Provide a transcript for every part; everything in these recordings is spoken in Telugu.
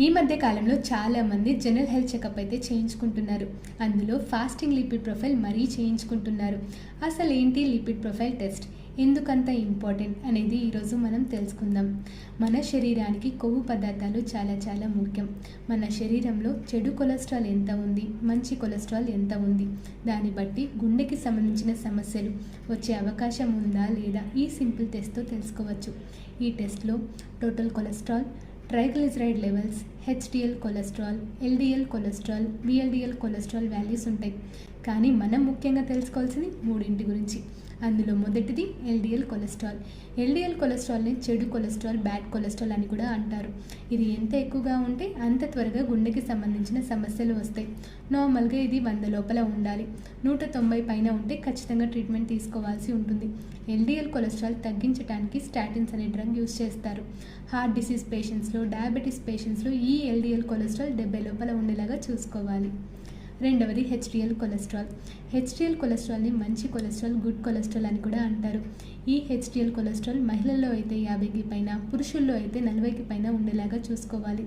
ఈ మధ్య కాలంలో చాలామంది జనరల్ హెల్త్ చెకప్ అయితే చేయించుకుంటున్నారు. అందులో ఫాస్టింగ్ లిపిడ్ ప్రొఫైల్ మరీ చేయించుకుంటున్నారు. అసలు ఏంటి లిపిడ్ ప్రొఫైల్ టెస్ట్? ఎందుకంత ఇంపార్టెంట్ అనేది ఈరోజు మనం తెలుసుకుందాం. మన శరీరానికి కొవ్వు పదార్థాలు చాలా చాలా ముఖ్యం. మన శరీరంలో చెడు కొలెస్ట్రాల్ ఎంత ఉంది? మంచి కొలెస్ట్రాల్ ఎంత ఉంది? దాన్ని బట్టి గుండెకి సంబంధించిన సమస్యలు వచ్చే అవకాశం ఉందా లేదా? ఈ సింపుల్ టెస్ట్తో తెలుసుకోవచ్చు. ఈ టెస్ట్లో total cholesterol triglyceride levels HDL cholesterol LDL cholesterol VLDL cholesterol values ఉంటాయి. కానీ మనం ముఖ్యంగా తెలుసుకోవాల్సింది మూడింటి గురించి. అందులో మొదటిది ఎల్డిఎల్ కొలెస్ట్రాల్. ఎల్డిఎల్ కొలెస్ట్రాల్ని చెడు కొలెస్ట్రాల్ బ్యాడ్ కొలెస్ట్రాల్ అని కూడా అంటారు. ఇది ఎంత ఎక్కువగా ఉంటే అంత త్వరగా గుండెకి సంబంధించిన సమస్యలు వస్తాయి. నార్మల్గా ఇది వంద లోపల ఉండాలి. నూట తొంభై పైన ఉంటే ఖచ్చితంగా ట్రీట్మెంట్ తీసుకోవాల్సి ఉంటుంది. ఎల్డిఎల్ కొలెస్ట్రాల్ తగ్గించడానికి స్టాటిన్స్ అనే డ్రగ్ యూస్ చేస్తారు. హార్ట్ డిసీజ్ పేషెంట్స్లో డయాబెటీస్ పేషెంట్స్లో ఈ ఈ ఎల్డిఎల్ కొలెస్ట్రాల్ డెబ్బై లోపల ఉండేలాగా చూసుకోవాలి. రెండవది హెచ్డిఎల్ కొలెస్ట్రాల్ హెచ్డిఎల్ కొలెస్ట్రాల్ని మంచి కొలెస్ట్రాల్ గుడ్ కొలెస్ట్రాల్ అని కూడా అంటారు. ఈ హెచ్డిఎల్ కొలెస్ట్రాల్ మహిళల్లో అయితే యాభైకి పైన పురుషుల్లో అయితే నలభైకి పైన ఉండేలాగా చూసుకోవాలి.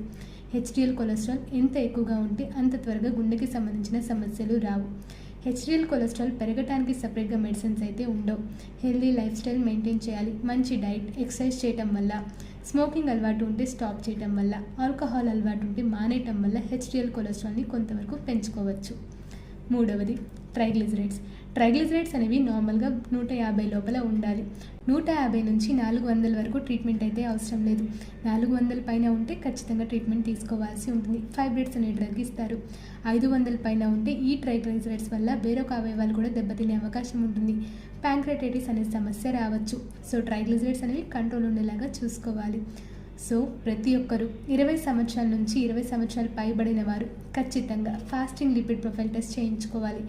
హెచ్డిఎల్ కొలెస్ట్రాల్ ఎంత ఎక్కువగా ఉంటే అంత త్వరగా గుండెకి సంబంధించిన సమస్యలు రావు. హెచ్డిఎల్ కొలెస్ట్రాల్ పెరగటానికి సపరేట్గా మెడిసిన్స్ అయితే ఉండవు. హెల్దీ లైఫ్ స్టైల్ మెయింటైన్ చేయాలి. మంచి డైట్ ఎక్సర్సైజ్ చేయటం వల్ల స్మోకింగ్ అలవాటు ఉంటే స్టాప్ చేయటం వల్ల ఆల్కహాల్ అలవాటు ఉంటే మానేయటం వల్ల హెచ్డిఎల్ కొలెస్ట్రాల్ని కొంతవరకు పెంచుకోవచ్చు. మూడవది ట్రైగ్లిజరైడ్స్ ట్రైగ్లిజరైడ్స్ అనేవి నార్మల్గా నూట యాభై లోపల ఉండాలి. నూట యాభై నుంచి నాలుగు వందల వరకు ట్రీట్మెంట్ అయితే అవసరం లేదు. నాలుగు వందల పైన ఉంటే ఖచ్చితంగా ట్రీట్మెంట్ తీసుకోవాల్సి ఉంటుంది. ఫైబ్రిడ్స్ అనే డ్రగ్ ఇస్తారు. ఐదు వందల పైన ఉంటే ఈ ట్రైగ్లిజరైడ్స్ వల్ల వేరొక అవయవాలు కూడా దెబ్బతినే అవకాశం ఉంటుంది. ప్యాంక్రటైటిస్ అనే సమస్య రావచ్చు. సో ట్రైగ్లిజరైడ్స్ అనేవి కంట్రోల్ ఉండేలాగా చూసుకోవాలి. సో ప్రతి ఒక్కరూ ఇరవై సంవత్సరాల నుంచి ఇరవై సంవత్సరాలు పైబడిన వారు ఖచ్చితంగా ఫాస్టింగ్ లిపిడ్ ప్రొఫైల్ టెస్ట్ చేయించుకోవాలి.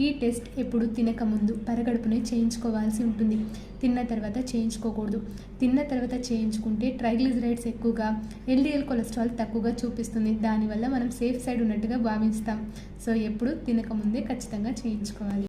ఈ టెస్ట్ ఎప్పుడు తినకముందు పరగడుపునే చేయించుకోవాల్సి ఉంటుంది. తిన్న తర్వాత చేయించుకోకూడదు. తిన్న తర్వాత చేయించుకుంటే ట్రైగ్లిజరైడ్స్ ఎక్కువగా ఎల్డిఎల్ కొలెస్ట్రాల్ తక్కువగా చూపిస్తుంది. దానివల్ల మనం సేఫ్ సైడ్ ఉన్నట్టుగా భావిస్తాం. సో ఎప్పుడు తినకముందే ఖచ్చితంగా చేయించుకోవాలి.